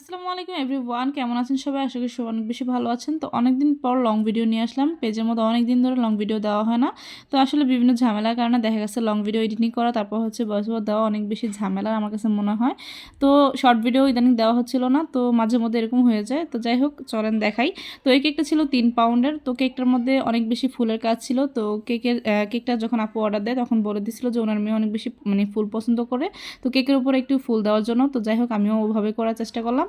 আসসালামু আলাইকুম এভরিওয়ান, কেমন আছেন সবাই? আশা করি সবাই অনেক বেশি ভালো আছেন। তো অনেকদিন পর লং ভিডিও নিয়ে আসলাম। পেজের মধ্যে অনেক দিন ধরে লং ভিডিও দেওয়া হয় না। তো আসলে বিভিন্ন ঝামেলার কারণে দেখা গেছে লং ভিডিও এডিটিং করা, তারপর হচ্ছে বয়স দেওয়া অনেক বেশি ঝামেলার আমার কাছে মনে হয়। তো শর্ট ভিডিও ইদানিং দেওয়া হচ্ছিল না, তো মাঝে মধ্যে এরকম হয়ে যায়। তো যাই হোক, চলেন দেখাই। তো এই কেকটা ছিল তিন পাউন্ডের তো কেকটার মধ্যে অনেক বেশি ফুলের কাজ ছিল। তো কেকের কেকটা যখন আপু অর্ডার দেয়, তখন বলে দিছিল যে ওনার মেয়ে অনেক বেশি মানে ফুল পছন্দ করে। তো কেকের উপরে একটু ফুল দেওয়ার জন্য। তো যাই হোক, আমিও ওভাবে করার চেষ্টা করলাম।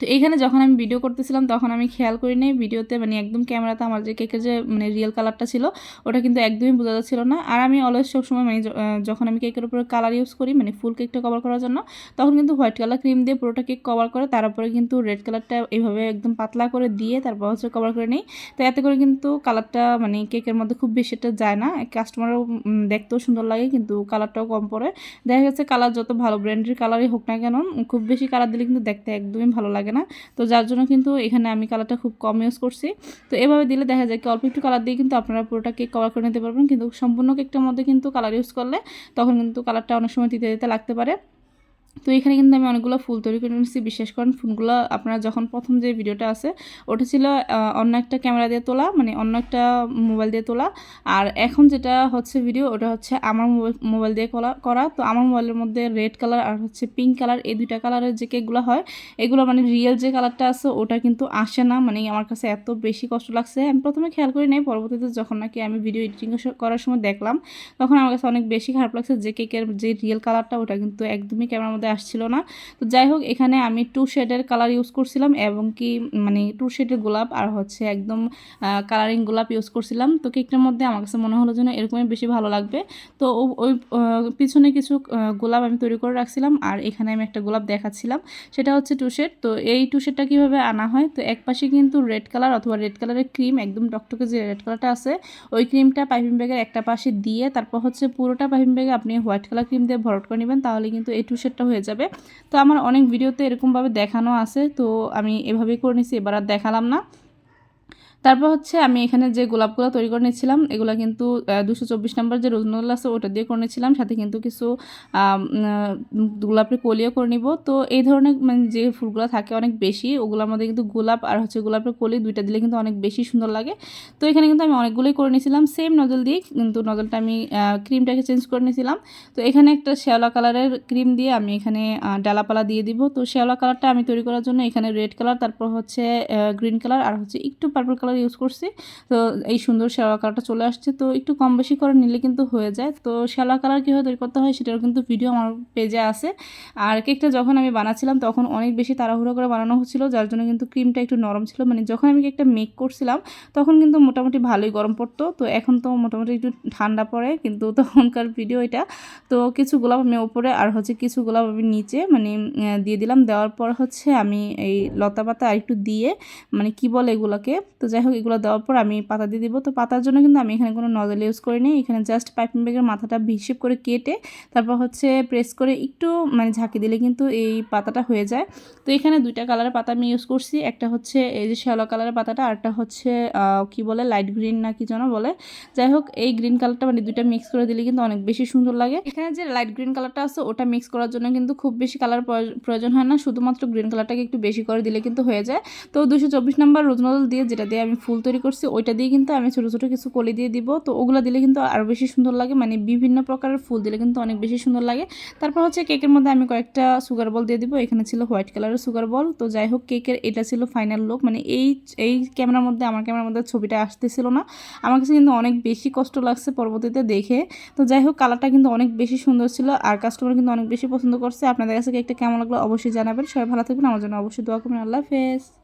তো এইখানে যখন আমি ভিডিও করতেছিলাম, তখন আমি খেয়াল করি নাই ভিডিওতে মানে একদম ক্যামেরাতে আমার যে কেকের যে মানে রিয়েল কালারটা ছিল, ওটা কিন্তু একদমই বোঝা যাচ্ছিল না। আর আমি অলওয়েজ সবসময় মানে যখন আমি কেকের উপরে কালার ইউজ করি মানে ফুল কেকটা কভার করার জন্য, তখন কিন্তু হোয়াইট কালার ক্রিম দিয়ে পুরোটা কেক কভার করে তারপরে কিন্তু রেড কালারটা এইভাবে একদম পাতলা করে দিয়ে তারপর হচ্ছে কভার করে নিই। তো এতে করে কিন্তু কালারটা মানে কেকের মধ্যে খুব বেশি একটা যায় না। কাস্টমারও দেখতেও সুন্দর লাগে, কিন্তু কালারটাও কম পড়ে। দেখা গেছে কালার যত ভালো ব্র্যান্ডের কালারই হোক না কেন, খুব বেশি কালার দিলে কিন্তু দেখতে একদমই ভালো লাগে না। তো যার জন্য কিন্তু এখানে আমি কালারটা খুব কম ইউজ করছি। তো এভাবে দিলে দেখা যায় কি অল্প একটু কালার দিয়ে কিন্তু আপনারা পুরোটা কেক কভার করে নিতে পারবেন। কিন্তু সম্পূর্ণ কেকটার মধ্যে কিন্তু কালার ইউজ করলে তখন কিন্তু কালারটা অনেক সময় দিতে দিতে লাগতে পারে। তো এখানে কিন্তু আমি অনেকগুলো ফুল তৈরি করে নিচ্ছি বিশেষ করেন ফুলগুলো আপনারা যখন প্রথম যে ভিডিওটা আছে, ওটা ছিল অন্য একটা ক্যামেরা দিয়ে তোলা মানে অন্য একটা মোবাইল দিয়ে তোলা। আর এখন যেটা হচ্ছে ভিডিও, ওটা হচ্ছে আমার মোবাইল দিয়ে করা করা। তো আমার মোবাইলের মধ্যে রেড কালার আর হচ্ছে পিঙ্ক কালার, এই দুইটা কালারের যে কেকগুলো হয়, এগুলো মানে রিয়েল যে কালারটা আছে, ওটা কিন্তু আসে না। মানে আমার কাছে এত বেশি কষ্ট লাগছে। আমি প্রথমে খেয়াল করি নাই, পরবর্তীতে যখন নাকি আমি ভিডিও এডিটিং করার সময় দেখলাম, তখন আমার কাছে অনেক বেশি খারাপ লাগছে যে কেকের যে রিয়েল কালারটা, ওটা কিন্তু একদমই ক্যামেরার মধ্যে আসছিল না। তো যাই হোক, এখানে আমি টু শেডের কালার ইউজ করছিলাম এবং কি মানে টু শেডের গোলাপ আর হচ্ছে একদম কালারিং গোলাপ ইউজ করছিলাম। তো কেকটার মধ্যে আমার কাছে মনে হলো যেন এরকমই বেশি ভালো লাগবে। তো ওই পিছনে কিছু গোলাপ আমি তৈরি করে রাখছিলাম আর এখানে আমি একটা গোলাপ দেখাচ্ছিলাম। সেটা হচ্ছে টু শেড তো এই টু শেডটা কীভাবে আনা হয়? তো এক পাশে কিন্তু রেড কালার অথবা রেড কালারের ক্রিম একদম টকটকে যে রেড কালারটা আছে, ওই ক্রিমটা পাইপিং ব্যাগের একটা পাশে দিয়ে তারপর হচ্ছে পুরোটা পাইপিং ব্যাগে আপনি হোয়াইট কালার ক্রিম দিয়ে ভরট করে নেবেন। তাহলে কিন্তু এই টু শেডটা হয়ে যাবে। তো আমার অনেক ভিডিওতে এরকমভাবে দেখানো আছে, তো আমি এভাবেই করে নিছি, এবার আর দেখালাম না। তারপর হচ্ছে আমি এখানে যে গোলাপগুলো তৈরি করে নিয়েছিলাম, এগুলো কিন্তু দুশো চব্বিশ নম্বর যে রোজনল আছে ওটা দিয়ে করে নিয়েছিলাম। সাথে কিন্তু কিছু গোলাপের কলিও করে নিব। তো এই ধরনের মানে যে ফুলগুলো থাকে অনেক বেশি, ওগুলোর মধ্যে কিন্তু গোলাপ আর হচ্ছে গোলাপের কলি দুইটা দিলে কিন্তু অনেক বেশি সুন্দর লাগে। তো এখানে কিন্তু আমি অনেকগুলোই করে নিয়েছিলাম। সেম নজল দিয়ে কিন্তু নজলটা আমি ক্রিমটাকে চেঞ্জ করে নিয়েছিলাম। তো এখানে একটা শ্যাওলা কালারের ক্রিম দিয়ে আমি এখানে ডালাপালা দিয়ে দিব। তো শ্যাওলা কালারটা আমি তৈরি করার জন্য এখানে রেড কালার তারপর হচ্ছে গ্রিন কালার আর হচ্ছে একটু পার্পল কালার ইউজ করছি। তো এই সুন্দর শ্যাওলা কালারটা চলে আসছে। তো একটু কম বেশি করে নিলে কিন্তু হয়ে যায়। তো শ্যাওলা কালার কীভাবে তৈরি করতে হয় সেটারও কিন্তু ভিডিও আমার পেজে আছে। আর কেকটা যখন আমি বানাচ্ছিলাম তখন অনেক বেশি তাড়াহুড়ো করে বানানো হচ্ছিল, যার জন্য কিন্তু ক্রিমটা একটু নরম ছিল। মানে যখন আমি কেকটা মেক করছিলাম তখন কিন্তু মোটামুটি ভালোই গরম পড়তো। তো এখন তো মোটামুটি একটু ঠান্ডা পড়ে কিন্তু তখনকার ভিডিও এটা। তো কিছু গোলাপ আমি ওপরে আর হচ্ছে কিছু গোলাপ আমি নিচে মানে দিয়ে দিলাম। দেওয়ার পর হচ্ছে আমি এই লতা পাতা আর একটু দিয়ে মানে কি বলে এগুলোকে? তো যাই হোক, এগুলো দেওয়ার পর আমি পাতা দিয়ে দিব। তো পাতার জন্য কিন্তু আমি এখানে কোনো নজল ইউজ করিনি। এখানে জাস্ট পাইপিং ব্যাগের মাথাটা হিসেব করে কেটে তারপর হচ্ছে প্রেস করে একটু মানে ঝাঁকি দিলে কিন্তু এই পাতাটা হয়ে যায়। তো এখানে দুইটা কালারের পাতা আমি ইউজ করছি। একটা হচ্ছে এই যে শ্যালো কালারের পাতাটা আরটা হচ্ছে কি বলে লাইট গ্রিন না কি যেন বলে। যাই হোক, এই গ্রিন কালারটা মানে দুইটা মিক্স করে দিলে কিন্তু অনেক বেশি সুন্দর লাগে। এখানে যে লাইট গ্রিন কালারটা আছে, ওটা মিক্স করার জন্য কিন্তু খুব বেশি কালার প্রয়োজন হয় না। শুধুমাত্র গ্রিন কালারটাকে একটু বেশি করে দিলে কিন্তু হয়ে যায়। তো দুশো চব্বিশ নাম্বার রোজনদল দিয়ে যেটা দিয়ে আমি ফুল তৈরি করছি, ওইটা দিয়ে কিন্তু আমি ছোটো ছোটো কিছু কলি দিয়ে দিব। তো ওগুলো দিলে কিন্তু আরও বেশি সুন্দর লাগে। মানে বিভিন্ন প্রকারের ফুল দিলে কিন্তু অনেক বেশি সুন্দর লাগে। তারপর হচ্ছে কেকের মধ্যে আমি কয়েকটা সুগার বল দিয়ে দিব। এখানে ছিল হোয়াইট কালারের সুগার বল তো যাই হোক, কেকের এটা ছিল ফাইনাল লুক মানে এই এই ক্যামেরার মধ্যে, আমার ক্যামেরার মধ্যে ছবিটা আসতেছিল না। আমার কাছে কিন্তু অনেক বেশি কষ্ট লাগছে পরবর্তীতে দেখে। তো যাই হোক কালারটা কিন্তু অনেক বেশি সুন্দর ছিল আর কাস্টমার কিন্তু অনেক বেশি পছন্দ করছে। আপনাদের কাছে কেকটা কেমন লাগল অবশ্যই জানাবেন। সবাই ভালো থাকবেন। আমার জন্য অবশ্যই দোয়া করবেন। আল্লাহ হাফেজ।